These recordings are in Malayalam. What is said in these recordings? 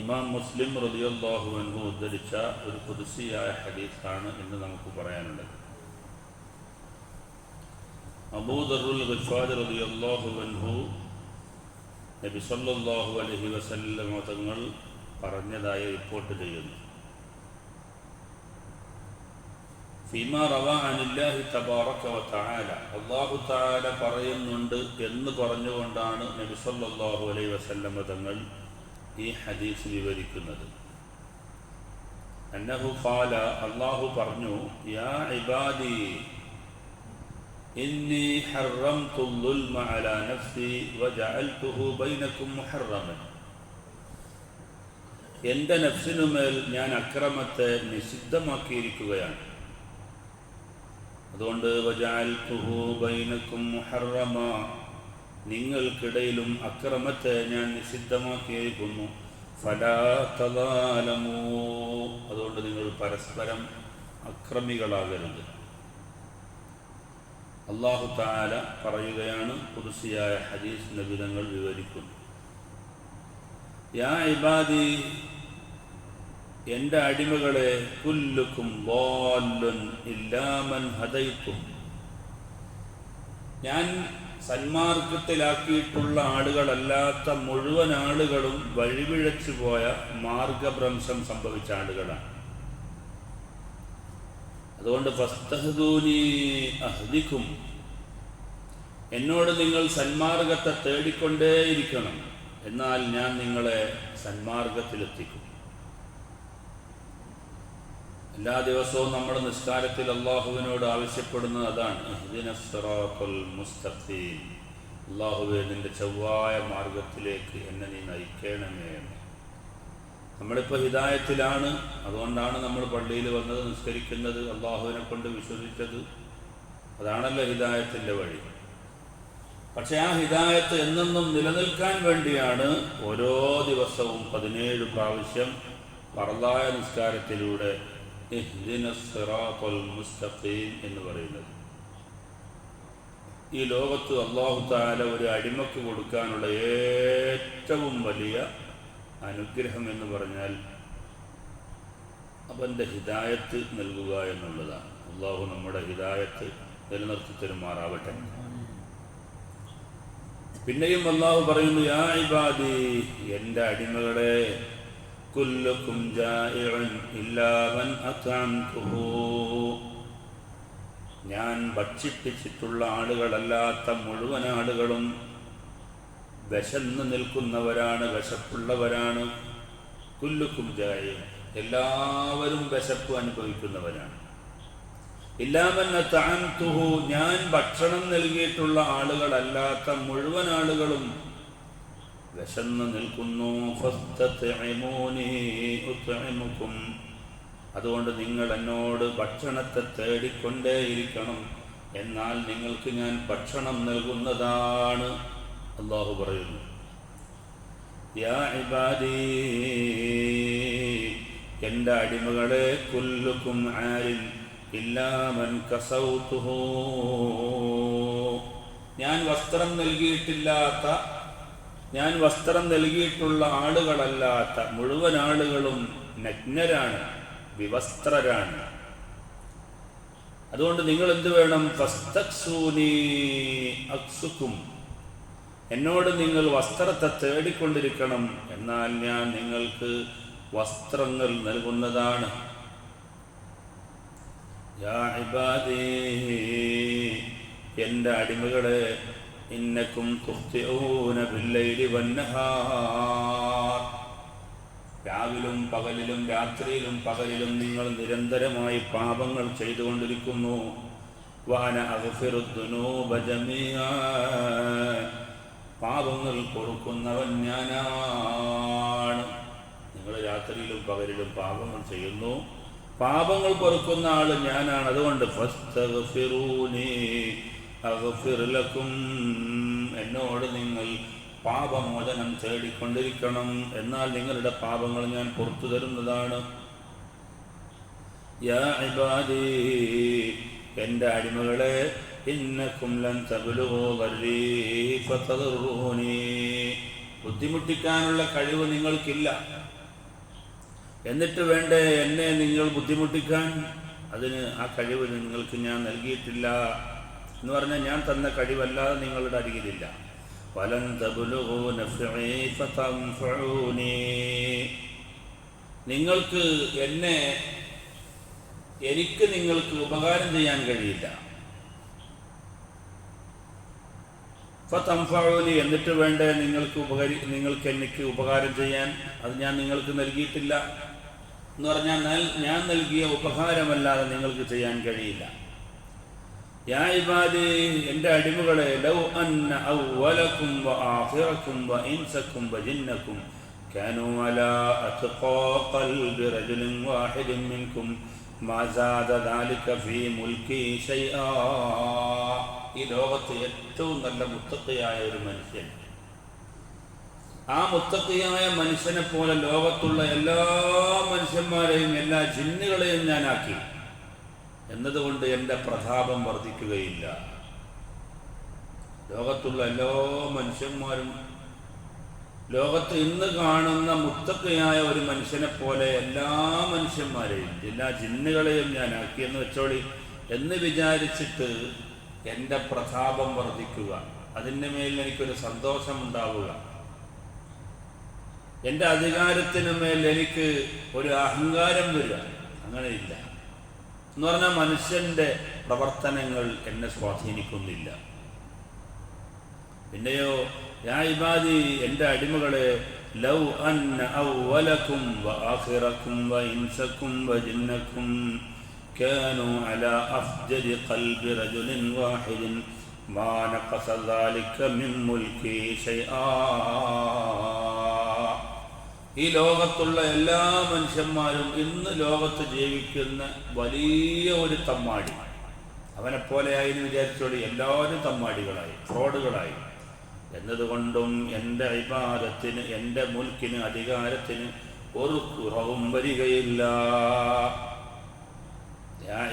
ഇമാം മുസ്ലിം റളിയല്ലാഹു അൻഹു ഉദ്ധരിച്ച ഒരു പുതുസിയായ ഹദീസാണ് എന്ന് നമുക്ക് പറയാനുള്ളത്. അബൂദറുൽ ഗഫാദ് റളിയല്ലാഹു അൻഹു നബി സല്ലല്ലാഹു അലൈഹി വസല്ലമ തങ്ങൾ പറഞ്ഞതായി റിപ്പോർട്ട് ചെയ്യുന്നു. ഫിമ റവ അനില്ലാഹി തബാറക വ തആല. അല്ലാഹു തആല പറയുന്നുണ്ട് എന്ന് പറഞ്ഞുകൊണ്ടാണ് നബി സല്ലല്ലാഹു അലൈഹി വസല്ലമ തങ്ങൾ ഈ ഹദീസ് വിവരിക്കുന്നത്. അന്നഹു ഖാല അള്ളാഹു പറഞ്ഞു യാ ഇബാദി ഇന്നി ഹറംതു ളുൽമ അലാ നഫ്സി വജഅൽതുഹു ബൈനകും മുഹറമൻ. എന്റെ നഫ്സിനുമേൽ ഞാൻ അക്രമത്തെ നിഷിദ്ധമാക്കിയിരിക്കുകയാണ്. അതുകൊണ്ട് വജഅൽതുഹു ബൈനകും മുഹറമ നിങ്ങൾക്കിടയിലും അക്രമത്തെ ഞാൻ നിഷിദ്ധമാക്കിയിരിക്കുന്നു. ഫലാ തലാലമൂ അതുകൊണ്ട് നിങ്ങൾ പരസ്പരം അക്രമികളാകരുത്. അള്ളാഹു താല പറയുകയാണ് കുറിസിയായ ഹദീസ് നബിതങ്ങൾ വിവരിക്കുന്നു. യാ ഇബാദി എന്റെ അടിമകളെ കുല്ലുക്കും ഞാൻ സന്മാർഗത്തിലാക്കിയിട്ടുള്ള ആളുകളല്ലാത്ത മുഴുവൻ ആളുകളും വഴിവിഴച്ചു പോയ മാർഗഭ്രംശം സംഭവിച്ച ആളുകളാണ്. അതുകൊണ്ട് ഫസ്തഹദൂനി അഹ്ദിക്കും എന്നോട് നിങ്ങൾ സന്മാർഗത്തെ തേടിക്കൊണ്ടേയിരിക്കണം എന്നാൽ ഞാൻ നിങ്ങളെ സന്മാർഗത്തിലെത്തിക്കും. എല്ലാ ദിവസവും നമ്മുടെ നിസ്കാരത്തിൽ അള്ളാഹുവിനോട് ആവശ്യപ്പെടുന്നത് അതാണ്. അള്ളാഹുവെ നിന്റെ ചൊവ്വായ മാർഗത്തിലേക്ക് എന്നെ നീ നയിക്കണമേ. നമ്മളിപ്പോൾ ഹിദായത്തിലാണ്. അതുകൊണ്ടാണ് നമ്മൾ പള്ളിയിൽ വന്നത് നിസ്കരിക്കുന്നത് അള്ളാഹുവിനെ കൊണ്ട് വിശ്വസിച്ചത്. അതാണല്ലോ ഹിതായത്തിന്റെ വഴി. പക്ഷെ ആ ഹിതായത്ത് എന്നെന്നും നിലനിൽക്കാൻ വേണ്ടിയാണ് ഓരോ ദിവസവും പതിനേഴ് പ്രാവശ്യം പറതായ നിസ്കാരത്തിലൂടെ എന്ന് പറയുന്നത്. ഈ ലോകത്ത് അള്ളാഹു താല ഒരു അടിമക്ക് കൊടുക്കാനുള്ള ഏറ്റവും വലിയ അനുഗ്രഹം എന്ന് പറഞ്ഞാൽ അവന്റെ ഹിദായത്ത് നൽകുക എന്നുള്ളതാണ്. അള്ളാഹു നമ്മുടെ ഹിദായത്ത് നിലനിർത്തി തരുമാറാവട്ടെ. പിന്നെയും അള്ളാഹു പറയുന്നു യാ ഇബാദി എന്റെ അടിമകളെ കുല്ലുക്കും جائع إلا من أطعمته ഞാൻ ഭക്ഷിപ്പിച്ചിട്ടുള്ള ആളുകളല്ലാത്ത മുഴുവൻ ആളുകളും വിശന്ന് നിൽക്കുന്നവരാണ് വിശപ്പുള്ളവരാണ്. കുല്ലുക്കും ജായ എല്ലാവരും വിശപ്പ് അനുഭവിക്കുന്നവരാണ്. ഇല്ലാമെന്ന താൻതുഹു ഞാൻ ഭക്ഷണം നൽകിയിട്ടുള്ള ആളുകളല്ലാത്ത മുഴുവൻ ആളുകളും വിശന്ന് നിൽക്കുന്നു. ഉത്ഇമുക്കും. അതുകൊണ്ട് നിങ്ങൾ എന്നോട് ഭക്ഷണത്തെ തേടിക്കൊണ്ടേയിരിക്കണം. എന്നാൽ നിങ്ങൾക്ക് ഞാൻ ഭക്ഷണം നൽകുന്നതാണ് അള്ളാഹു പറയുന്നു. യാ ഇബാദി എന്റെ അടിമകളെ കുല്ലുക്കും ആരിൻ ഇല്ലാമൻ കസൗത്തുഹോ ഞാൻ വസ്ത്രം നൽകിയിട്ടില്ലാത്ത ഞാൻ വസ്ത്രം നൽകിയിട്ടുള്ള ആളുകളല്ലാത്ത മുഴുവൻ ആളുകളും നഗ്നരാണ് വിവസ്ത്രരാണ്. അതുകൊണ്ട് നിങ്ങൾ എന്ത് വേണം? എന്നോട് നിങ്ങൾ വസ്ത്രത്തെ തേടിക്കൊണ്ടിരിക്കണം. എന്നാൽ ഞാൻ നിങ്ങൾക്ക് വസ്ത്രങ്ങൾ നൽകുന്നതാണ്. എന്റെ അടിമകളെ ഇന്നക്കും تخطئون ബില്ലൈലി വന്നഹാർ. രാവിലും പകലിലും രാത്രിയിലും പകലിലും നിങ്ങൾ നിരന്തരമായി പാപങ്ങൾ ചെയ്തുകൊണ്ടിരിക്കുന്നു. വാന അഗ്ഫിറുദ്ദുനൂബ ജമീആ. പാപങ്ങൾ പൊറുക്കുന്നവൻ ഞാനാണ്. നിങ്ങൾ രാത്രിയിലും പകലിലും പാപങ്ങൾ ചെയ്യുന്നു. പാപങ്ങൾ പൊറുക്കുന്ന ആൾ ഞാനാണ്. അതുകൊണ്ട് ഫസ്തഗ്ഫിറൂനി. അഗ്ഫിർ ലക്കും എന്നോട് നിങ്ങൾ പാപമോചനം തേടിക്കൊണ്ടിരിക്കണം. എന്നാൽ നിങ്ങളുടെ പാപങ്ങൾ ഞാൻ പുറത്തു തരുന്നതാണ്. എന്റെ അടിമകളെ ഇന്നക്കും ലൻ ഫതദറൂനി ബുദ്ധിമുട്ടിക്കാനുള്ള കഴിവ് നിങ്ങൾക്കില്ല. എന്നിട്ട് വേണ്ടേ എന്നെ നിങ്ങൾ ബുദ്ധിമുട്ടിക്കാൻ? അതിന് ആ കഴിവ് നിങ്ങൾക്ക് ഞാൻ നൽകിയിട്ടില്ല. എന്ന് പറഞ്ഞാൽ ഞാൻ തന്ന കഴിവല്ലാതെ നിങ്ങളുടെ അരികിലില്ല. ഫലം നിങ്ങൾക്ക് എന്നെ എനിക്ക് നിങ്ങൾക്ക് ഉപകാരം ചെയ്യാൻ കഴിയില്ല. ഫതംഫഊനി എന്നിട്ട് വേണ്ടേ നിങ്ങൾക്ക് ഉപകരി നിങ്ങൾക്ക് എനിക്ക് ഉപകാരം ചെയ്യാൻ? അത് ഞാൻ നിങ്ങൾക്ക് നൽകിയിട്ടില്ല. എന്ന് പറഞ്ഞാൽ ഞാൻ നൽകിയ ഉപകാരമല്ലാതെ നിങ്ങൾക്ക് ചെയ്യാൻ കഴിയില്ല. യാ ഇബാദി എൻ്റെ അടിമകളെ ലൗ അന്ന അവലക്കും വ ആഖിറക്കും വ ഇൻസക്കും വ ജിന്നക്കും كانوا على أتقى قلب رجل واحد منكم ما زاد ذلك في ملكي شيئا ഈ ലോകത്ത് ഏറ്റവും നല്ല മുത്തക്കയായ ഒരു മനുഷ്യൻ ആ മുത്തക്കിയായ മനുഷ്യനെ പോലെ ലോകത്തുള്ള എല്ലാ മനുഷ്യന്മാരെയും എല്ലാ ജിന്നുകളെയും ഞാനാക്കി എന്നതുകൊണ്ട് എന്റെ പ്രതാപം വർദ്ധിക്കുകയില്ല. ലോകത്തുള്ള എല്ലാ മനുഷ്യന്മാരും ലോകത്ത് ഇന്ന് കാണുന്ന മുത്തക്കയായ ഒരു മനുഷ്യനെ പോലെ എല്ലാ മനുഷ്യന്മാരെയും എല്ലാ ജിന്നുകളെയും ഞാൻ എന്ന് വെച്ചോളി എന്ന് വിചാരിച്ചിട്ട് എന്റെ പ്രതാപം വർദ്ധിക്കുക. അതിന്റെ മേൽ എനിക്കൊരു സന്തോഷമുണ്ടാവുക എന്റെ അധികാരത്തിന് മേൽ എനിക്ക് ഒരു അഹങ്കാരം വരിക. അങ്ങനെയില്ല. എന്ന് പറഞ്ഞാൽ മനുഷ്യൻ്റെ പ്രവർത്തനങ്ങൾ എന്നെ സ്വാധീനിക്കുന്നില്ല പിന്നെയോ യാ ഇബാദി എൻ്റെ അടിമകളെ ലൗ അന്ന അവലക്കും വ ആഖിറക്കും വ ഇൻസക്കും വ ജിന്നക്കും كانوا على أفجر قلب رجل واحد ما نقص ذلك من ملكي شيئا ഈ ലോകത്തുള്ള എല്ലാ മനുഷ്യന്മാരും ഇന്ന് ലോകത്ത് ജീവിക്കുന്ന വലിയ ഒരു തമ്മാടി. അവനെ പോലെയായി എന്ന് വിചാരിച്ചോളി എല്ലാവരും തമ്മാടികളായി ഫ്രോഡുകളായി. എന്നതുകൊണ്ടും എന്റെ അഭിമാനത്തിന് എന്റെ മുൽക്കിന് അധികാരത്തിന് ഒരു കുറവും വരികയില്ല.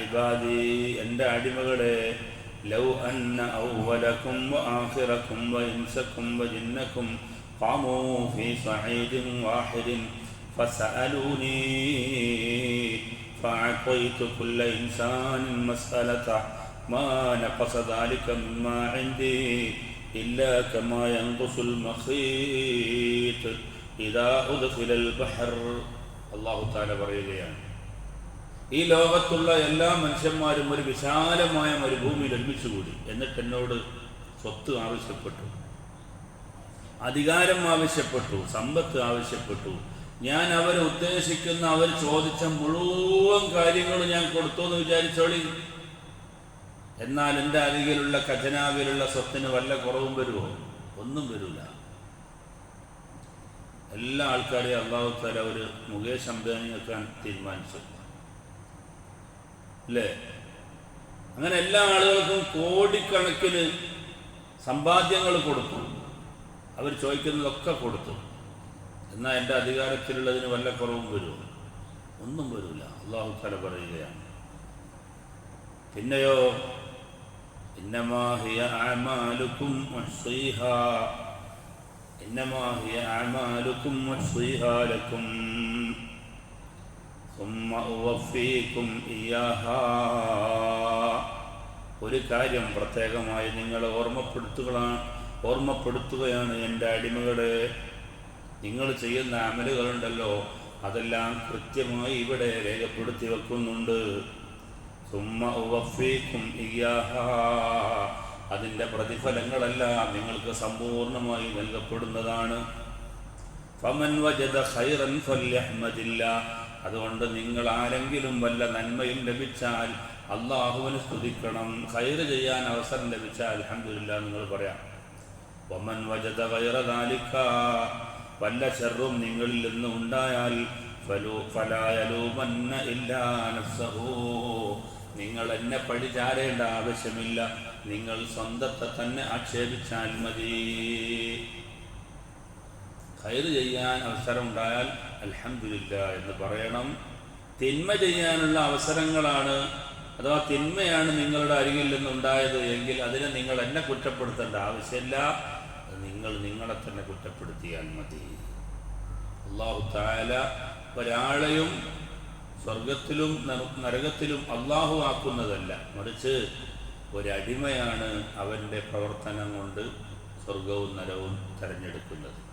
ഇബാദി എന്റെ അടിമകളെ ലൗ അന്ന ഔവലക്കും ആഹിറക്കും ഇൻസക്കും ജിന്നക്കും قاموا في صعيد واحد فسألوني فأعطيت كل إنسان مسألته ما نقص ذلك مما عندي إلا كما ينقص المخيط إذا أدخل البحر الله تعالى പറയുകയാണ് ഈ ലോകത്തുള്ള എല്ലാ മനുഷ്യന്മാരും ഒരു വിശാലമായ മരുഭൂമിയിൽ ഒരുമിച്ചുകൂടി എന്നിട്ട് എന്നോട് സ്വത്ത് ആവശ്യപ്പെട്ടു അധികാരം ആവശ്യപ്പെട്ടു സമ്പത്ത് ആവശ്യപ്പെട്ടു. ഞാൻ അവരെ ഉദ്ദേശിക്കുന്ന അവർ ചോദിച്ച മുഴുവൻ കാര്യങ്ങളും ഞാൻ കൊടുത്തു എന്ന് വിചാരിച്ചോളി. എന്നാൽ എന്റെ അരികിലുള്ള ഖജനാവിലുള്ള സ്വത്തിന് വല്ല കുറവും വരുമോ? ഒന്നും വരില്ല. എല്ലാ ആൾക്കാരെയും അള്ളാഹു തല ഒരു മുകേഷ് അംബാനി വെക്കാൻ തീരുമാനിച്ചു. അല്ലേ? അങ്ങനെ എല്ലാ ആളുകൾക്കും കോടിക്കണക്കിന് സമ്പാദ്യങ്ങൾ കൊടുത്തു. അവർ ചോദിക്കുന്നതൊക്കെ കൊടുത്തു. എന്നാൽ എന്റെ അധികാരത്തിലുള്ളതിന് വല്ല കുറവും വരുമോ ഒന്നും വരില്ല അള്ളാഹു തല പറയുകയാണ്. പിന്നെയോ അമാലുക്കും അമാലുക്കും ഒരു കാര്യം പ്രത്യേകമായി നിങ്ങളെ ഓർമ്മപ്പെടുത്തുകളാണ് ഓർമ്മപ്പെടുത്തുകയാണ് എന്റെ അടിമകളെ. നിങ്ങൾ ചെയ്യുന്ന അമലുകളുണ്ടല്ലോ അതെല്ലാം കൃത്യമായി ഇവിടെ രേഖപ്പെടുത്തി വെക്കുന്നുണ്ട്. അതിന്റെ പ്രതിഫലങ്ങളെല്ലാം നിങ്ങൾക്ക് സമ്പൂർണമായി നൽകപ്പെടുന്നതാണ്. ഫമൻ വജദ ഖൈറൻ അതുകൊണ്ട് നിങ്ങൾ ആരെങ്കിലും വല്ല നന്മയും ലഭിച്ചാൽ അള്ളാഹുവിന് സ്തുതിക്കണം. ഖൈറ് ചെയ്യാൻ അവസരം ലഭിച്ചാൽ അലഹമില്ല നിങ്ങൾ പറയാം. വല്ല ഷർറും നിങ്ങളിൽ നിന്ന് ഉണ്ടായാൽ നിങ്ങൾ എന്നെ പഴി ചാരേണ്ട ആവശ്യമില്ല. നിങ്ങൾ സ്വന്തത്തെ തന്നെ ആക്ഷേപിച്ചാൽ മതി. ഖൈറ് ചെയ്യാൻ അവസരം ഉണ്ടായാൽ അലഹമില്ല എന്ന് പറയണം. തിന്മ ചെയ്യാനുള്ള അവസരങ്ങളാണ്. അഥവാ തിന്മയാണ് നിങ്ങളുടെ അരികിൽ നിന്നുണ്ടായത് എങ്കിൽ അതിനെ നിങ്ങൾ എന്നെ കുറ്റപ്പെടുത്തേണ്ട ആവശ്യമില്ല. നിങ്ങൾ നിങ്ങളെ തന്നെ കുറ്റപ്പെടുത്തിയാൽ മതി. അള്ളാഹു താല ഒരാളെയും സ്വർഗത്തിലും നര- നരകത്തിലും അള്ളാഹു ആക്കുന്നതല്ല. മറിച്ച് ഒരടിമയാണ് അവന്റെ പ്രവർത്തനം കൊണ്ട് സ്വർഗവും നരവും തിരഞ്ഞെടുക്കുന്നത്.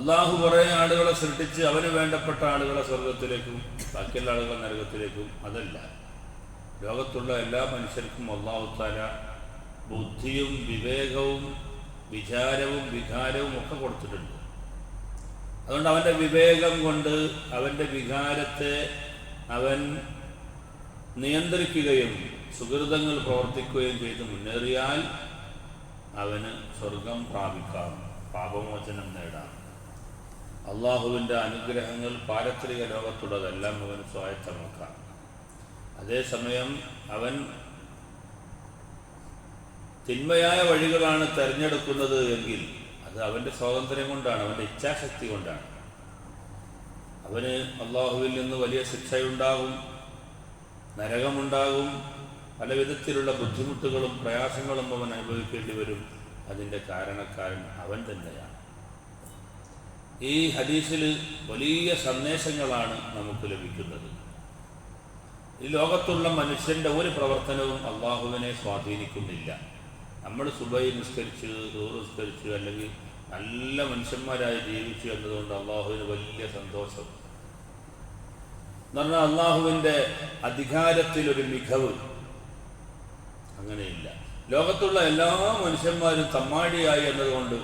അള്ളാഹു കുറേ ആളുകളെ സൃഷ്ടിച്ച് അവന് വേണ്ടപ്പെട്ട ആളുകളെ സ്വർഗത്തിലേക്കും ബാക്കിയുള്ള ആളുകളെ നരകത്തിലേക്കും അതല്ല. ലോകത്തുള്ള എല്ലാ മനുഷ്യർക്കും അള്ളാഹു താല ബുദ്ധിയും വിവേകവും വിചാരവും വികാരവും ഒക്കെ കൊടുത്തിട്ടുണ്ട്. അതുകൊണ്ട് അവന്റെ വിവേകം കൊണ്ട് അവന്റെ വികാരത്തെ അവൻ നിയന്ത്രിക്കുകയും സുഹൃതങ്ങൾ പ്രവർത്തിക്കുകയും ചെയ്ത് മുന്നേറിയാൽ അവന് സ്വർഗം പ്രാപിക്കാം പാപമോചനം നേടാം. അള്ളാഹുവിന്റെ അനുഗ്രഹങ്ങൾ പാരത്രിക ലോകത്തുള്ളതെല്ലാം അവന് സ്വായത്തമാക്കാം. അതേസമയം അവൻ തിന്മയായ വഴികളാണ് തിരഞ്ഞെടുക്കുന്നത് എങ്കിൽ അത് അവന്റെ സ്വാതന്ത്ര്യം കൊണ്ടാണ് അവന്റെ ഇച്ഛാശക്തി കൊണ്ടാണ്. അവന് അള്ളാഹുവിൽ നിന്ന് വലിയ ശിക്ഷയുണ്ടാകും നരകമുണ്ടാകും പല വിധത്തിലുള്ള ബുദ്ധിമുട്ടുകളും പ്രയാസങ്ങളും അവൻ അനുഭവിക്കേണ്ടി വരും. അതിന്റെ കാരണക്കാരൻ അവൻ തന്നെയാണ്. ഈ ഹദീസിൽ വലിയ സന്ദേശങ്ങളാണ് നമുക്ക് ലഭിക്കുന്നത്. ഈ ലോകത്തുള്ള മനുഷ്യന്റെ ഒരു പ്രവർത്തനവും അള്ളാഹുവിനെ സ്വാധീനിക്കുന്നില്ല. നമ്മൾ സുബൈ നിസ്കരിച്ച് നിസ്കരിച്ചു അല്ലെങ്കിൽ നല്ല മനുഷ്യന്മാരായി ജീവിച്ചു എന്നതുകൊണ്ട് അള്ളാഹുവിന് വലിയ സന്തോഷം. എന്ന് പറഞ്ഞാൽ അള്ളാഹുവിന്റെ അധികാരത്തിലൊരു മികവ് അങ്ങനെയില്ല. ലോകത്തുള്ള എല്ലാ മനുഷ്യന്മാരും തമ്മാടിയായി എന്നതുകൊണ്ട്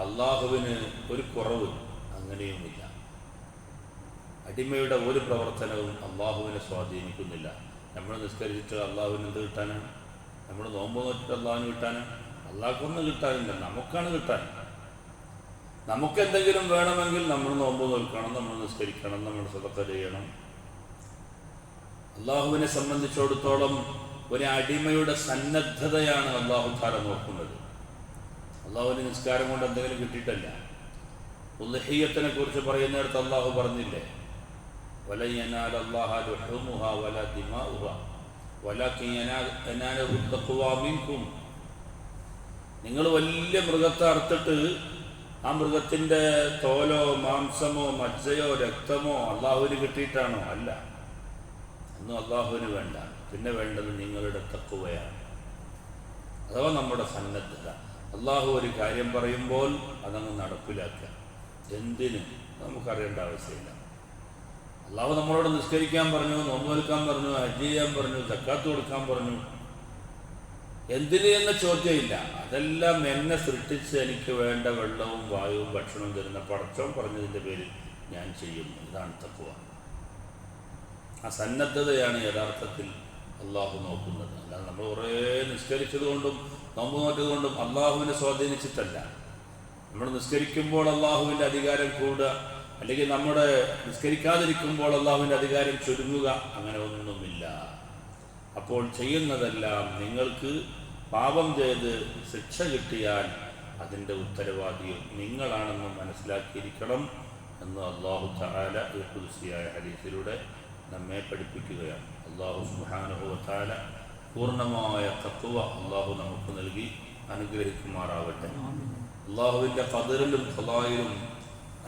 അള്ളാഹുവിന് ഒരു കുറവ് അങ്ങനെയുമില്ല. അടിമയുടെ ഒരു പ്രവർത്തനവും അള്ളാഹുവിനെ സ്വാധീനിക്കുന്നില്ല. നമ്മൾ നിസ്കരിച്ചിട്ട് അള്ളാഹുവിന് എന്ത് കിട്ടാനാണ്? നമ്മൾ നോമ്പ് നോക്കിയിട്ട് അള്ളാഹുവിന് കിട്ടാനാണ് അള്ളാഹ്ക്കൊന്നും കിട്ടാനില്ല. നമുക്കാണ് കിട്ടാൻ. നമുക്ക് എന്തെങ്കിലും വേണമെങ്കിൽ നമ്മൾ നോമ്പ് നോക്കണം നമ്മൾ നിസ്കരിക്കണം നമ്മൾ സ്വതക്ക ചെയ്യണം. അള്ളാഹുവിനെ സംബന്ധിച്ചിടത്തോളം ഒരു അടിമയുടെ സന്നദ്ധതയാണ് അള്ളാഹു താര നോക്കുന്നത്. അള്ളാഹുവിന് നിസ്കാരം കൊണ്ട് എന്തെങ്കിലും കിട്ടിയിട്ടല്ല. ഉദ്ഹീയത്തിനെ കുറിച്ച് പറയുന്നിടത്ത് അള്ളാഹു പറഞ്ഞില്ലേ വലയ്യനാൽ യനാൽ അള്ളാഹ വല ദിമാഉഹ. തഖ്വാ നിങ്ങൾ വലിയ മൃഗത്തെ അറുത്തിട്ട് ആ മൃഗത്തിന്റെ തോലോ മാംസമോ മജ്ജയോ രക്തമോ അള്ളാഹുവിന് കിട്ടിയിട്ടാണോ? അല്ല. ഒന്നും അള്ളാഹുവിന് വേണ്ട. പിന്നെ വേണ്ടത് നിങ്ങളുടെ തക്കുവയാണ് അഥവാ നമ്മുടെ സന്നദ്ധത. അള്ളാഹു ഒരു കാര്യം പറയുമ്പോൾ അതങ്ങ് നടപ്പിലാക്കുക. എന്തിന് നമുക്കറിയേണ്ട ആവശ്യമില്ല. അള്ളാഹു നമ്മളോട് നിസ്കരിക്കാൻ പറഞ്ഞു നോമ്പെടുക്കാൻ പറഞ്ഞു ഹജ്ജ് ചെയ്യാൻ പറഞ്ഞു തക്കാത്ത് കൊടുക്കാൻ പറഞ്ഞു. എന്തിന് എന്ന ചോദ്യമില്ല. അതെല്ലാം എന്നെ സൃഷ്ടിച്ച് എനിക്ക് വേണ്ട വെള്ളവും വായുവും ഭക്ഷണവും തരുന്ന പടച്ചവും പറഞ്ഞതിന്റെ പേരിൽ ഞാൻ ചെയ്യും. ഇതാണ് തക്കുവ ആ സന്നദ്ധതയാണ് യഥാർത്ഥത്തിൽ അള്ളാഹു നോക്കുന്നത്. അല്ലാതെ നമ്മൾ കുറേ നിസ്കരിച്ചതുകൊണ്ടും നോമ്പ് നോറ്റതുകൊണ്ടും അള്ളാഹുവിനെ സ്വാധീനിച്ചിട്ടല്ല. നമ്മൾ നിസ്കരിക്കുമ്പോൾ അള്ളാഹുവിന്റെ അധികാരം കൂടുക അല്ലെങ്കിൽ നമ്മുടെ നിസ്കരിക്കാതിരിക്കുമ്പോൾ അള്ളാഹുവിന്റെ അധികാരം ചുരുങ്ങുക അങ്ങനെ ഒന്നുമില്ല. അപ്പോൾ ചെയ്യുന്നതെല്ലാം നിങ്ങൾക്ക് പാപം ചെയ്ത് ശിക്ഷ കിട്ടിയാൽ അതിന്റെ ഉത്തരവാദിയും നിങ്ങളാണെന്ന് മനസ്സിലാക്കിയിരിക്കണം എന്ന് അള്ളാഹു താല ഈ കുതിസിയായ ഹദീസിലൂടെ നമ്മെ പഠിപ്പിക്കുകയാണ്. അള്ളാഹു സുഹാനുഭവത്താല താല പൂർണമായ തത്വ അള്ളാഹു നമുക്ക് നൽകി അനുഗ്രഹിക്കുമാറാവട്ടെ. അള്ളാഹുവിന്റെ കതിറിലും ഫലായിലും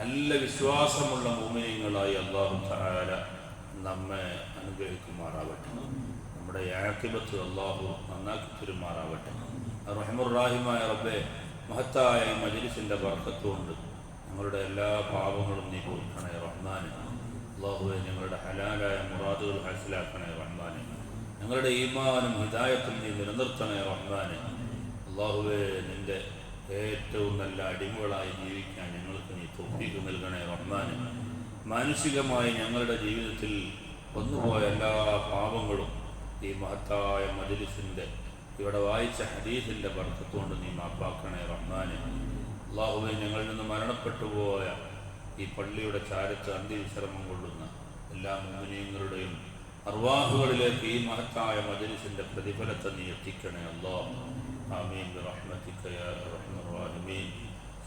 നല്ല വിശ്വാസമുള്ള മൂമിനങ്ങളായി അള്ളാഹു ധാര നമ്മെ അനുഗ്രഹിക്കുമാറാവട്ടെ. നമ്മുടെ യാക്കിബത്ത് അള്ളാഹു നന്നാക്കി പെരുമാറാവട്ടെ റഹമുറാഹിമായ റബ്ബെ മഹത്തായ ഈ മജലിസിന്റെ വർക്കത്തുകൊണ്ട് ഞങ്ങളുടെ എല്ലാ പാപങ്ങളും നീ പൊറുക്കണേ റഹ്മാനെ. അള്ളാഹുവെ ഞങ്ങളുടെ ഹലാലായ മുറാദുകൾ ഹാസിലാക്കണേ റഹ്മാനെ. ഞങ്ങളുടെ ഈമാനും ഹിദായത്തും നീ നിലനിർത്തണേ റഹ്മാനെ. അള്ളാഹുവെ നിന്റെ ഏറ്റവും നല്ല അടിമകളായി ജീവിക്കാൻ ഞങ്ങൾക്ക് നീ തൊപ്പിക്ക് നൽകണേ റഹ്മാന്. മാനസികമായി ഞങ്ങളുടെ ജീവിതത്തിൽ വന്നുപോയ എല്ലാ പാപങ്ങളും ഈ മഹത്തായ മജിലിസിന്റെ ഇവിടെ വായിച്ച ഹദീസിന്റെ ബർക്കത്തുകൊണ്ട് നീ മാപ്പാക്കണേ റഹ്മാന്. അള്ളാഹുവെ ഞങ്ങളിൽ നിന്ന് മരണപ്പെട്ടു പോയ ഈ പള്ളിയുടെ ചാരത്ത് അന്ത്യവിശ്രമം കൊള്ളുന്ന എല്ലാ മുമിനിയങ്ങളുടെയും അർവാഹുകളിലേക്ക് ഈ മഹത്തായ മജലിസിന്റെ പ്രതിഫലത്തെ നീ എത്തിക്കണേ അള്ളാഹു. ആമീൻ റഹ്മത്തിക്കയാ